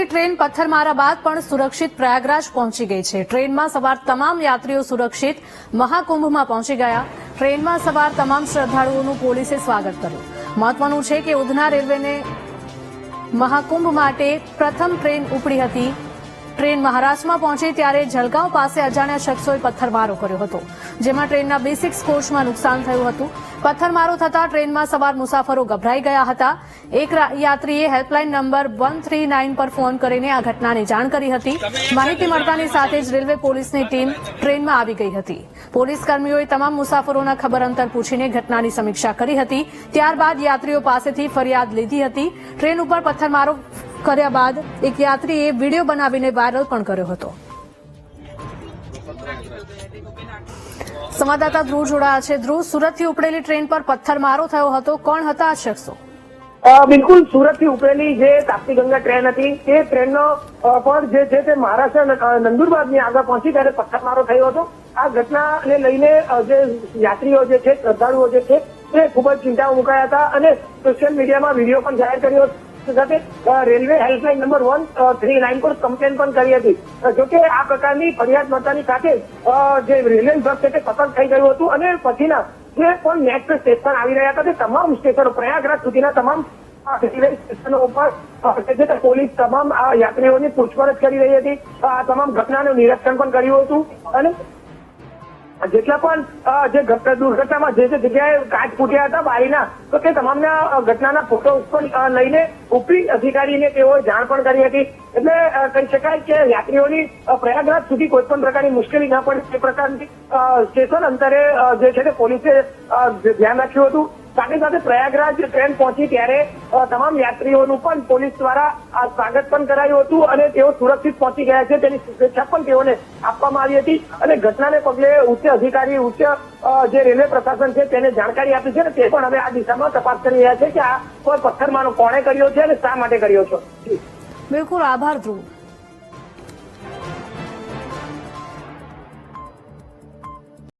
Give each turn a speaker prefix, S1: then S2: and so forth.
S1: ઉપડેલી train પથ્થરમારા બાદ પણ સુરક્ષિત પ્રયાગરાજ પહોંચી ગઈ છે. ટ્રેનમાં સવાર તમામ યાત્રીઓ સુરક્ષિત મહાકુંભમાં પહોંચી ગયા. ટ્રેનમાં સવાર તમામ શ્રદ્ધાળુઓનું પોલીસે સ્વાગત કર્યું. મહત્વનું છે કે ઉધના રેલવેને મહાકુંભ માટે પ્રથમ ટ્રેન ઉપડી હતી. ટ્રેન મહારાષ્ટ્રમાં પહોંચી ત્યારે જલગાંવ પાસે અજાણ્યા શખ્સોએ પથ્થરમારો કર્યો હતો. જેમાં ટ્રેનના બેસિક્સ કોચમાં નુકસાન થયું હતું. પથ્થરમારો થતા ટ્રેનમાં સવાર મુસાફરો ગભરાઈ ગયા હતા. એક યાત્રીએ helpline number one three nine પર ફોન કરીને આ ઘટનાની જાણ કરી હતી. માહિતી મળતાની સાથે જ રેલવે પોલીસની ટીમ ટ્રેનમાં આવી ગઈ હતી. પોલીસ કર્મીઓએ તમામ મુસાફરોના ખબર અંતર પૂછીને ઘટનાની સમીક્ષા કરી હતી. ત્યારબાદ યાત્રીઓ પાસેથી ફરિયાદ લીધી હતી. ટ્રેન ઉપર પથ્થરમારો કર્યા બાદ એક યાત્રીએ વીડિયો બનાવીને વાયરલ પણ કર્યો હતો. સંવાદદાતા ધ્રુવ જોડાયા છે. ધ્રુવ, સુરતથી ઉપડેલી ટ્રેન પર પથ્થરમારો થયો હતો. કોણ હતા આ શખ્સો?
S2: બિલકુલ સુરતથી ઉપડેલી જે તાપ્તી ગંગા ટ્રેન હતી, તે ટ્રેનનો પણ જે છે તે મહારાષ્ટ્ર નંદુરબારની આગળ પહોંચી ત્યારે પથ્થરમારો થયો હતો. આ ઘટનાને લઈને જે યાત્રીઓ જે છે, શ્રદ્ધાળુઓ જે છે, તે ખૂબ જ ચિંતા મુકાયા હતા અને સોશિયલ મીડિયામાં વીડિયો પણ જાહેર કર્યો. સાથે railway helpline number one three nine પર કમ્પ્લેન પણ કરી હતી. જોકે આ પ્રકારની ફરિયાદ મળતાની સાથે જે રેલવે બસ છે તે પસંદ થઈ ગયું હતું અને પછીના જે પણ નેક્સ્ટ સ્ટેશન આવી રહ્યા હતા તે તમામ સ્ટેશનો, પ્રયાગરાજ સુધીના તમામ સ્ટેશનો ઉપર પોલીસ તમામ યાત્રીઓની પૂછપરછ કરી રહી હતી. આ તમામ ઘટનાનું નિરીક્ષણ પણ કર્યું હતું. અને જેટલા પણ જે ઘટ- દુર્ઘટનામાં જે જે જગ્યાએ કાચ ફૂટ્યા હતા બારીના, તો તે તમામના ઘટનાના ફોટો પણ લઈને ઉપરી અધિકારીને તેઓએ જાણ પણ કરી હતી. એટલે કહી શકાય કે યાત્રીઓની પ્રયાગરાજ સુધી કોઈ પણ પ્રકારની મુશ્કેલી ના પડે તે પ્રકારની સ્ટેશન અંતરે જે છે તે પોલીસે ધ્યાન રાખ્યું હતું. સાથે સાથે પ્રયાગરાજ ટ્રેન પહોંચી ત્યારે તમામ યાત્રીઓનું પણ પોલીસ દ્વારા સ્વાગત પણ કરાયું હતું અને તેઓ સુરક્ષિત પહોંચી ગયા છે. તેની શુભેચ્છા પણ તેઓને આપવામાં આવી હતી. અને ઘટનાને પગલે ઉચ્ચ અધિકારી, ઉચ્ચ જે રેલવે પ્રશાસન છે તેને જાણકારી આપી છે અને તે પણ હવે આ દિશામાં તપાસ કરી રહ્યા છે કે આ કોઈ પથ્થરમાનો કોણે કર્યો છે અને શા માટે કર્યો છે.
S1: બિલકુલ આભાર ધ્રુવ.